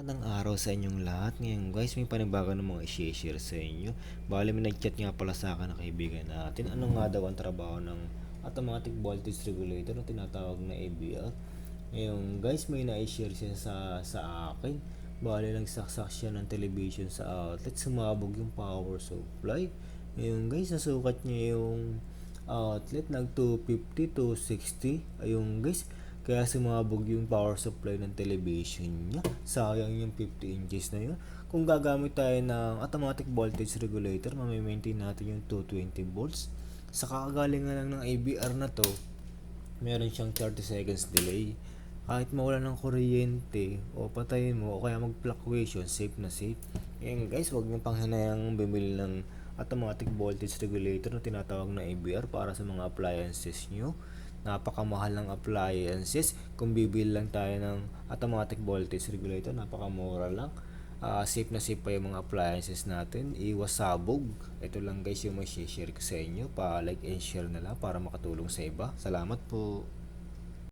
Magandang araw sa inyong lahat. Ngayon guys, may panibago ng mga i-share sa inyo. Bali may nag-chat nga pala sa akin na kaibigan natin. Ano nga daw ang trabaho ng automatic voltage regulator na tinatawag na ABR. Ngayon guys, may na-share siya sa, sa akin. Bali nagsaksak siya ng television sa outlet. Sumabog yung power supply. Ngayon guys, nasukat niya yung outlet nag 250 to 60. Ayun guys, kaya sumabog yung power supply ng television niya. Sayang yung 50 inches na yun. Kung gagamit tayo ng automatic voltage regulator, mamimaintain natin yung 220 volts. Sa kakagalingan lang ng ABR na to, meron siyang 30 seconds delay. Kahit mawala ng kuryente o patayin mo o kaya mag-fluctuation, safe na safe. Ngayon guys, huwag niyo pang hinayang bumili ng automatic voltage regulator na tinatawag na ABR para sa mga appliances nyo. Napakamahal ng appliances. Kung bibili lang tayo ng automatic voltage regulator, napakamura lang. Ah, safe na safe pa yung mga appliances natin. Iwas sabog. Ito lang guys yung may share ko sa inyo. Pa like and share na lang para makatulong sa iba. Salamat po.